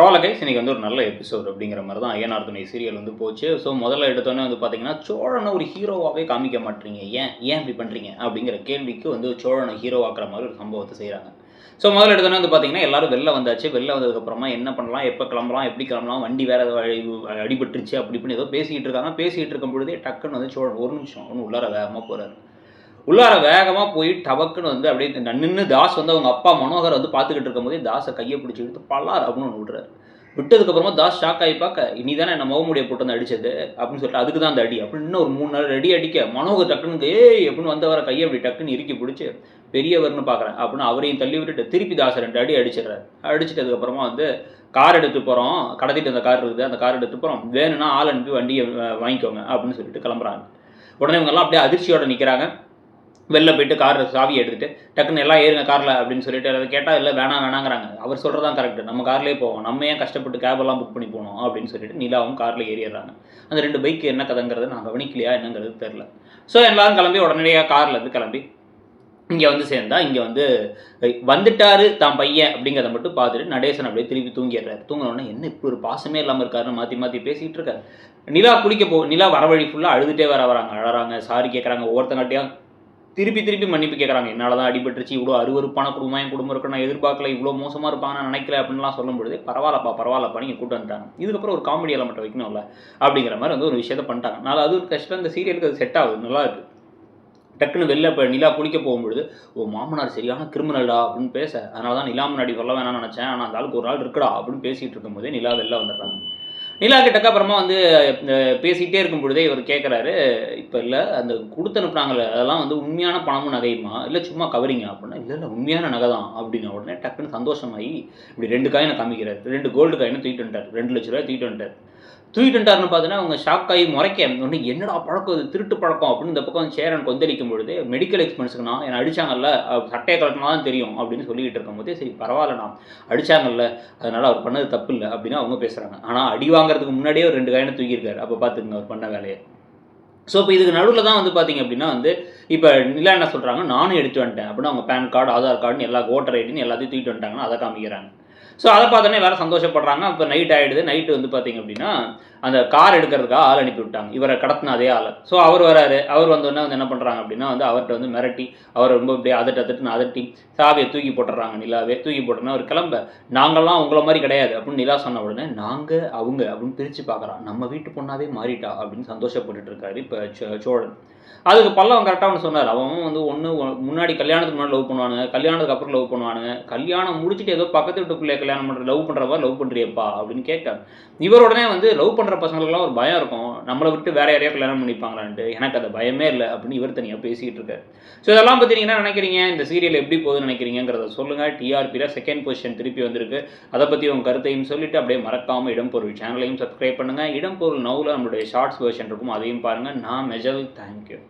பரவாயில்ல கைஸ் இன்னைக்கு வந்து ஒரு நல்ல எபிசோட் அப்படிங்கிற மாதிரி தான் ஐயனார் துணை சீரியல் வந்து போச்சு. ஸோ முதல்ல எடுத்தோன்னே வந்து பார்த்தீங்கன்னா சோழனை ஒரு ஹீரோவாகவே காமிக்க மாட்டீங்க. ஏன் ஏன் இப்படி பண்ணுறீங்க அப்படிங்கிற கேள்விக்கு வந்து சோழனை ஹீரோவாக்குற மாதிரி ஒரு சம்பவத்தை செய்கிறாங்க ஸோ முதல்ல எடுத்தோன்னே வந்து பார்த்தீங்கன்னா எல்லாரும் வெளில வந்தாச்சு. வெளில வந்ததுக்கப்புறமா என்ன பண்ணலாம்? எப்போ கிளம்பலாம்? எப்படி கிளம்பலாம்? வண்டி வேறு அடி- அடிபட்டுருச்சு அப்படி இப்படின்னு ஏதோ பேசிக்கிட்டு இருக்காங்க. பேசிக்கிட்டு இருக்கும் பொழுதே டக்குன்னு வந்து சோழன் ஒரு நிமிஷம் ஒன்று உள்ளார வேகமாக போகிறாரு உள்ளார வேகமாக போய் டபக்குன்னு வந்து அப்படியே நின்று தாஸ் வந்து அவங்க அப்பா மனோகர் வந்து பார்த்துக்கிட்டு இருக்கும்போதே தாஸை கையை பிடிச்சி எடுத்து பல்லார் அப்படின்னு ஒன்று விடுறாரு விட்டதுக்கப்புறமா தாஸ் ஷாக் ஆகி பார்க்க இனி தானே நம்ம முகமுடிய போட்டு வந்து அடிச்சது அப்படின்னு சொல்லிட்டு அதுக்கு தான் அந்த அடி அப்படின்னு இன்னும் ஒரு மூணு நாள் ரெடி அடிக்க மனோகர் டக்குன்னு ஏய் அப்படின்னு வந்தவரை கையை அப்படி டக்குன்னு இறுக்கி பிடிச்சி பெரியவர்னு பார்க்குறேன் அப்படின்னு அவரையும் தள்ளி விட்டுட்டு திருப்பி தாசை ரெண்டு அடி அடிச்சிடுறாரு. அடிச்சிட்டதுக்கப்புறமா வந்து கார் எடுத்து போகிறோம் கடத்திட்டு அந்த கார் இருக்குது அந்த கார் எடுத்து போகிறோம் வேணும்னா ஆள் அனுப்பி வண்டியை வாங்கிக்கோங்க அப்படின்னு சொல்லிட்டு கிளம்புறாங்க. உடனே இவங்கெல்லாம் அப்படியே அதிர்ச்சியோடு நிற்கிறாங்க வெளில போயிட்டு கார் சாவி எடுத்துட்டு டக்குன்னு எல்லாம் ஏறுங்க காரில் அப்படின்னு சொல்லிட்டு அதை கேட்டால் இல்லை வேணாம் வேணாங்கிறாங்க. அவர் சொல்கிறதான் கரெக்ட் நம்ம கார்லேயே போவோம். நம்ம ஏன் கஷ்டப்பட்டு கேபெல்லாம் புக் பண்ணி போனோம் அப்படின்னு சொல்லிட்டு நிலாவும் காரில் ஏறிடுறாங்க. அந்த ரெண்டு பைக்கு என்ன கதைங்கிறது நான் கவனிக்கலையா என்னங்கிறது தெரில ஸோ எல்லாரும் கிளம்பி உடனடியாக காரில் இருந்து கிளம்பி இங்கே வந்து சேர்ந்தா இங்கே வந்து வந்துட்டாரு தான் பையன் அப்படிங்கிறத மட்டும் பார்த்துட்டு நடேசன் அப்படியே திருப்பி தூங்கிடுறாரு. தூங்கினோடனே என்ன இப்படி ஒரு பாசமே இல்லாமல் இருக்காருன்னு மாற்றி மாற்றி பேசிகிட்டு இருக்காரு? நிலா குளிக்க போ நிலா வர வழி ஃபுல்லாக அழுதுகிட்டே வர வராங்க. அழறாங்க சாரி கேட்குறாங்க ஒவ்வொருத்தங்கள்ட்டையும் திருப்பி திருப்பி மன்னிப்பு கேட்குறாங்க என்னால் தான் அடிபட்டுருச்சு இவ்வளோ அருவருப்பான குடும்பம் என் குடும்பம் இருக்கு நான் எதிர்பார்க்கல இவ்வளோ மோசமாக இருப்பாங்க நினைக்கல அப்படின்லாம் சொல்லும் பரவாயில்லப்பா பரவாயில்லப்பா நீங்கள் கூட்டு வந்துட்டாங்க. இதுக்கப்புறம் ஒரு காமெடி எலமெண்ட் வைக்கணும்ல? அப்படிங்கிற மாதிரி வந்து ஒரு விஷயத்த பண்ணிட்டாங்க. நான் அது ஒரு கஷ்டம். இந்த சீரியலுக்கு அது செட் ஆகுது. நல்லா இருக்குது டக்குன்னு வெளில இப்போ நிலா குளிக்க போகும்பொழுது ஓ மாமனார் சரியான கிரிமினல்டா அப்படின்னு பேச. அதனால தான் நிலா முன்னாடி சொல்ல வேணாம்னு நினச்சேன். ஆனால் அந்த ஆளுக்கு ஒரு நாள் இருக்குடா அப்படின்னு பேசிகிட்டு இருக்கும்போதே நிலா வெளில வந்துடுறாங்க. நிலா கிட்டக்க அப்புறமா வந்து அஹ், பேசிக்கிட்டே இருக்கும் பொழுதே இவர் கேட்குறாரு இப்போ இல்லை அந்த கொடுத்து அனுப்புனாங்கல்ல அதெல்லாம் வந்து உண்மையான பணமும் நகையுமா? இல்லை சும்மா கவரிங்க? அப்படின்னா இல்லை இல்லை உண்மையான நகை தான் அப்படின்ன உடனே டக்குன்னு சந்தோஷமாகி இப்படி ரெண்டு காயினை காமிக்கிறார். ரெண்டு கோல்டு காயினை தூக்கிட்டு வந்துட்டார். ரெண்டு லட்ச ரூபாய் தூக்கிட்டு வந்துட்டார். தூக்கிட்டு வந்துட்டாருன்னு பார்த்தீங்கன்னா அவங்க ஷாக் ஆகி முறைக்க உடனே என்னடா பழக்கம் இது? திருட்டு பழக்கம்? அப்படின்னு இந்த பக்கம் சேரன் கொந்தளிக்கும் பொழுது மெடிக்கல் எக்ஸ்பென்ஸுக்கு என்னை அடிச்சாங்கல்ல சட்டையை கலட்டினா தான் தெரியும் அப்படின்னு சொல்லிக்கிட்டு இருக்கும்போதே சரி பரவாயில்லண்ணா அடித்தாங்கல்ல அடிச்சாங்கல்ல அவர் பண்ணது தப்பு இல்லை அப்படின்னு அவங்க பேசுகிறாங்க ஆனால் அடி வாங்குறதுக்கு முன்னாடியே ஒரு ரெண்டு காயினை தூக்கியிருக்காரு. அப்போ பார்த்துக்குங்க அவர் பண்ண வேலையை. ஸோ இப்போ இதுக்கு நடுவில் தான் வந்து பார்த்தீங்க அப்படின்னா வந்து இப்போ நிலா என்ன சொல்கிறாங்க நானும் எடுத்து வந்துட்டேன். அப்படின்னு அவங்க பேன் கார்டு ஆதார் கார்டுன்னு எல்லா ஓட்டர் ஐடின்னு எல்லாத்தையும் தூக்கிட்டு வந்துட்டாங்கன்னா அதை காமிக்கிறாங்க. ஸோ அதை பார்த்தோன்னே எல்லாரும் சந்தோஷப்படுறாங்க. இப்போ நைட் ஆகிடுது நைட்டு வந்து பார்த்தீங்க அப்படின்னா அந்த கார் எடுக்கிறதுக்காக ஆள் அனுப்பி விட்டாங்க. இவரை கடத்தின அதே ஆள். ஸோ அவர் வராரு. அவர் வந்தோடனே வந்து என்ன பண்ணுறாங்க அப்படின்னா வந்து அவர்கிட்ட வந்து மிரட்டி அவர் ரொம்ப அப்படியே அதட்டு அதட்டுன்னு அதட்டி சாவியை தூக்கி போட்டுறாங்க நிலாவே. தூக்கி போட்டோன்னா அவர் கிளம்ப. நாங்கள்லாம் உங்களை மாதிரி கிடையாது அப்படின்னு நிலா சொன்ன உடனே நாங்கள் அவங்க அப்படின்னு பிரித்து பார்க்குறான். நம்ம வீட்டு பொண்ணாவே மாறிட்டா அப்படின்னு சந்தோஷப்பட்டுட்டு இருக்காரு இப்போ சோழன். அதுக்கு பல்லவன் கரெக்டாக ஒன்று சொன்னார். அவன் வந்து ஒன்று முன்னாடி கல்யாணத்துக்கு முன்னாடி லவ் பண்ணுவானுங்க. கல்யாணத்துக்கு அப்புறம் லவ் பண்ணுவானுங்க. கல்யாணம் முடிச்சுட்டு ஏதோ பக்கத்து வீட்டு பிள்ளைய கல்யாணம் பண்ணுற லவ் பண்ணுறவா லவ் பண்ணுறியப்பா அப்படின்னு கேட்க இவர் உடனே வந்து லவ் பண்ணுற பசங்களுக்குலாம் ஒரு பயம் இருக்கும். நம்மளை விட்டு வேற யாரையா கல்யாணம் பண்ணிப்பாங்களான்ட்டு. எனக்கு அந்த பயமே இல்லை அப்படின்னு இவர் தனியாக பேசிக்கிட்டு இருக்காரு. ஸோ இதெல்லாம் பற்றி நீங்கள் என்ன நினைக்கிறீங்க? இந்த சீரியல் எப்படி போகுதுன்னு நினைக்கிறீங்கிறத சொல்லுங்கள் டிஆர்பியில் செகண்ட் பொசிஷன் திருப்பி வந்திருக்கு. அதை பற்றி உங்கள் கருத்தையும் சொல்லிட்டு அப்படியே மறக்காமல் இடம்பொருள் சேனலையும் சப்ஸ்கிரைப் பண்ணுங்கள் இடம்பொருள் நவுல நம்மளுடைய ஷார்ட்ஸ் வெர்ஷன் இருக்கும். அதையும் பாருங்கள் நான் மெஜல் தேங்க்யூ